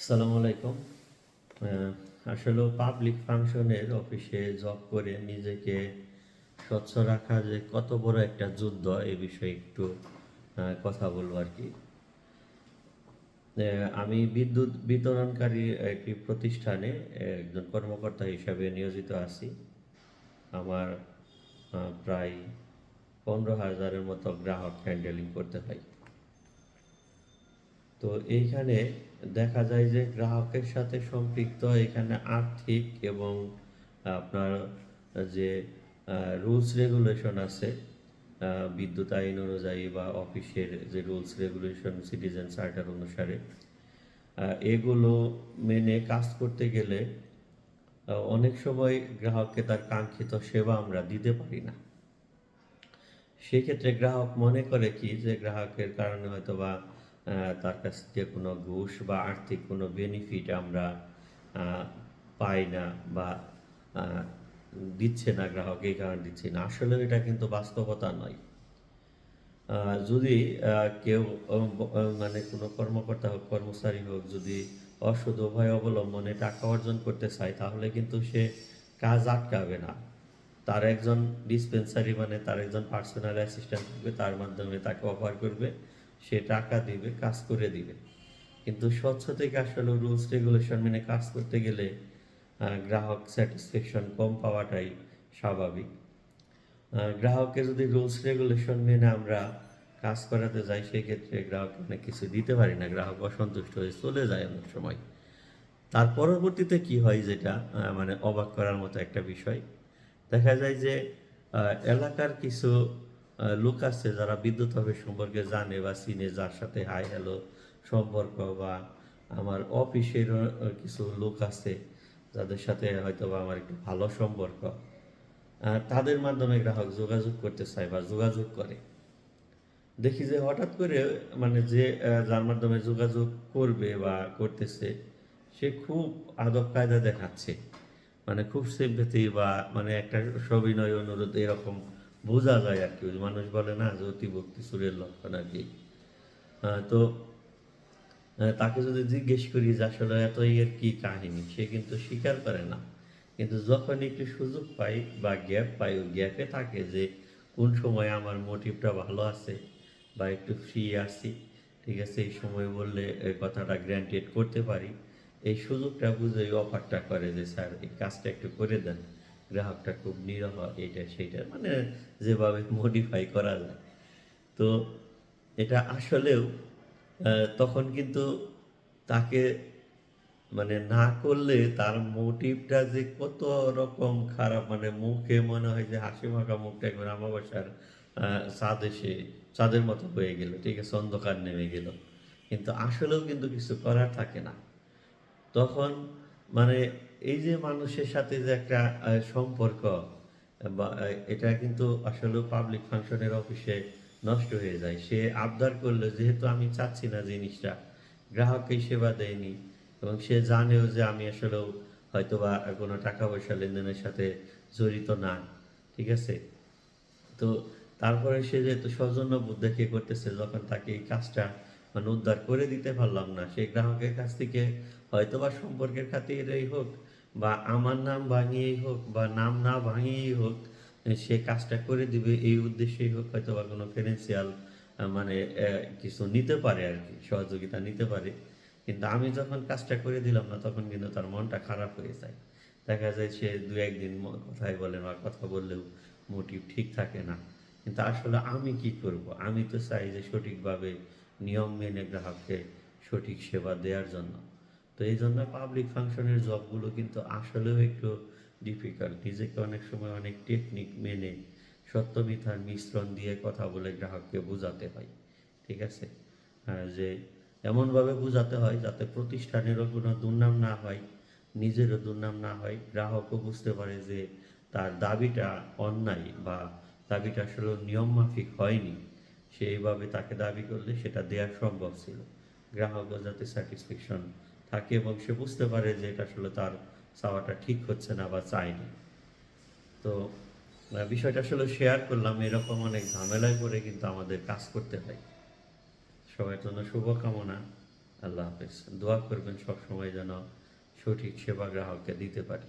আসসালামু আলাইকুম। আসলে পাবলিক ফাংশনের অফিসে জব করে নিজেকে স্বচ্ছ রাখা যে কত বড় একটা যুদ্ধ, এ বিষয়ে একটু কথা বলব আর কি। আমি বিদ্যুৎ বিতরণকারী একটি প্রতিষ্ঠানে একজন কর্মকর্তা হিসাবে নিয়োজিত আছি। আমার প্রায় পনেরো হাজারের মতো গ্রাহক হ্যান্ডেলিং করতে হয়। তো এইখানে দেখা যায় যে গ্রাহকের সাথে সম্পৃক্ত এখানে আর্থিক এবং আপনার যে রুলস রেগুলেশন আছে বিদ্যুৎ আইন অনুযায়ী বা অফিসের যে রুলস রেগুলেশন, সিটিজেন চার্টার অনুসারে এগুলো মেনে কাজ করতে গেলে অনেক সময় গ্রাহককে তার কাঙ্ক্ষিত সেবা আমরা দিতে পারি না। সেক্ষেত্রে গ্রাহক মনে করে কি যে, গ্রাহকের কারণে হয়তো বা তার কাছ থেকে কোনো ঘুষ বা আর্থিক কোনো বেনিফিট আমরা পাই না বা দিচ্ছে না, গ্রাহক এই কারণে দিচ্ছে না। আসলে এটা কিন্তু বাস্তবতা নয়। যদি কেউ মানে কোনো কর্মকর্তা হোক, কর্মচারী হোক যদি অসৎ উভয় অবলম্বনে টাকা অর্জন করতে চায়, তাহলে কিন্তু সে কাজ আটকাবে না। তার একজন ডিসপেন্সারি মানে তার একজন পার্সোনাল অ্যাসিস্ট্যান্ট থাকবে, তার মাধ্যমে তাকে অফার করবে। সে টাকা দিবে, কাজ করে দিবে। কিন্তু স্বচ্ছ থেকে আসলে রুলস রেগুলেশন মেনে কাজ করতে গেলে গ্রাহক স্যাটিসফ্যাকশন কম পাওয়াটাই স্বাভাবিক। গ্রাহককে যদি রুলস রেগুলেশন মেনে আমরা কাজ করাতে যাই, সেক্ষেত্রে গ্রাহক অনেক কিছু দিতে পারি না। গ্রাহক অসন্তুষ্ট হয়ে চলে যায় অনেক সময়। তার পরবর্তীতে কি হয় যেটা মানে অবাক করার মতো একটা বিষয়। দেখা যায় যে এলাকার কিছু লোক আছে যারা বিদ্যুৎ অফিস সম্পর্কে জানে বা চিনে, যার সাথে, হাই, হ্যালো সম্পর্ক বা আমার অফিসের কিছু লোক আছে যাদের সাথে হয়তো বা আমার একটু ভালো সম্পর্ক। তাদের মাধ্যমে গ্রাহক যোগাযোগ করতে চায় বা যোগাযোগ করে। দেখি যে হঠাৎ করে মানে যে যার মাধ্যমে যোগাযোগ করবে বা করতেছে, সে খুব আদব কায়দা দেখাচ্ছে। মানে খুব সিম্পেথি বা মানে একটা সবিনয় অনুরোধ এরকম বোঝা যায় আর কি মানুষ বলে না যে অতিভক্তি সুরের লক্ষণ আর কি। তো তাকে যদি জিজ্ঞেস করি যে আসলে এত এর কি কাহিনী, সে কিন্তু স্বীকার করে না। কিন্তু যখন একটু সুযোগ পাই বা গ্যাপ পাই, ওই গ্যাপে থাকে যে কোন সময় আমার মোটিভটা ভালো আছে বা একটু ফ্রি আছি, ঠিক আছে, এই সময় বললে এই কথাটা গ্র্যান্টেড করতে পারি। এই সুযোগটা বুঝে অফারটা করে যে, স্যার, এই কাজটা একটু করে দেন। গ্রাহকটা খুব নিরহ এটা সেটা মানে যেভাবে মডিফাই করা যায়। তো এটা আসলেও তখন কিন্তু তাকে মানে না করলে তার মোটিভটা যে কত রকম খারাপ মানে মুখে মনে হয় যে হাসি মাখা মুখটা একবার আমাবাসার চাঁদ এসে চাঁদের মতো হয়ে গেল, ঠিক আছে, অন্ধকার নেমে গেল। কিন্তু আসলেও কিন্তু কিছু করার থাকে না। তখন মানে এই যে মানুষের সাথে যে একটা সম্পর্ক, বা এটা কিন্তু আসলে পাবলিক ফাংশনের অফিসে নষ্ট হয়ে যায়। সে আবদার করল, যেহেতু আমি চাচ্ছি না জিনিসটা গ্রাহককে সেবা দেয়নি। এবং সে জানেও যে আমি আসলেও হয়তো বা কোনো টাকা পয়সা লেনদেনের সাথে জড়িত না, ঠিক আছে? তো তারপরে সে যেহেতু সৌজন্য বোধ দেখিয়ে করতেছে, যখন তাকে এই কাজটা মানে উদ্ধার করে দিতে পারলাম না সেই গ্রাহকের কাছ থেকে হয়তো বা সম্পর্কের খাতিরেই হোক বা আমার নাম ভাঙিয়েই হোক বা নাম না ভাঙিয়েই হোক সে কাজটা করে দিবে, এই উদ্দেশ্যেই হোক হয়তো বা কোনো ফিনান্সিয়াল মানে কিছু নিতে পারে আর কি, সহযোগিতা নিতে পারে। কিন্তু আমি যখন কাজটা করে দিলাম না, তখন কিন্তু তার মনটা খারাপ হয়ে যায়। দেখা যায় সে দু একদিন কথাই বলে না, কথা বললেও মোটিভ ঠিক থাকে না। কিন্তু আসলে আমি কি করব? আমি তো চাই যে সঠিকভাবে নিয়ম মেনে গ্রাহককে সঠিক সেবা দেওয়ার জন্য। তো এই জন্য পাবলিক ফাংশনের জবগুলো কিন্তু আসলেও একটু ডিফিকাল্ট নিজেকে অনেক সময় অনেক টেকনিক মেনে সত্য মিথ্যার মিশ্রণ দিয়ে কথা বলে গ্রাহককে বোঝাতে হয়, ঠিক আছে? যে এমনভাবে বোঝাতে হয় যাতে প্রতিষ্ঠানেরও কোনো দুর্নাম না হয়, নিজেরও দুর্নাম না হয়, গ্রাহকও বুঝতে পারে যে তার দাবিটা অন্যায় বা দাবিটা আসলে নিয়ম মাফিক হয়নি। সেইভাবে তাকে দাবি করলে সেটা দেওয়া সম্ভব ছিল। গ্রাহকও যাতে স্যাটিসফ্যাকশন থাকে এবং সে বুঝতে পারে যে এটা আসলে তার চাওয়াটা ঠিক হচ্ছে না বা চায়নি। তো বিষয়টা আসলে শেয়ার করলাম, এরকম অনেক ঝামেলায় পড়ে কিন্তু আমাদের কাজ করতে হয়। সবাই জন্য শুভকামনা, আল্লাহ হাফেজ। দোয়া করবেন সবসময় যেন সঠিক সেবা গ্রাহককে দিতে পারি।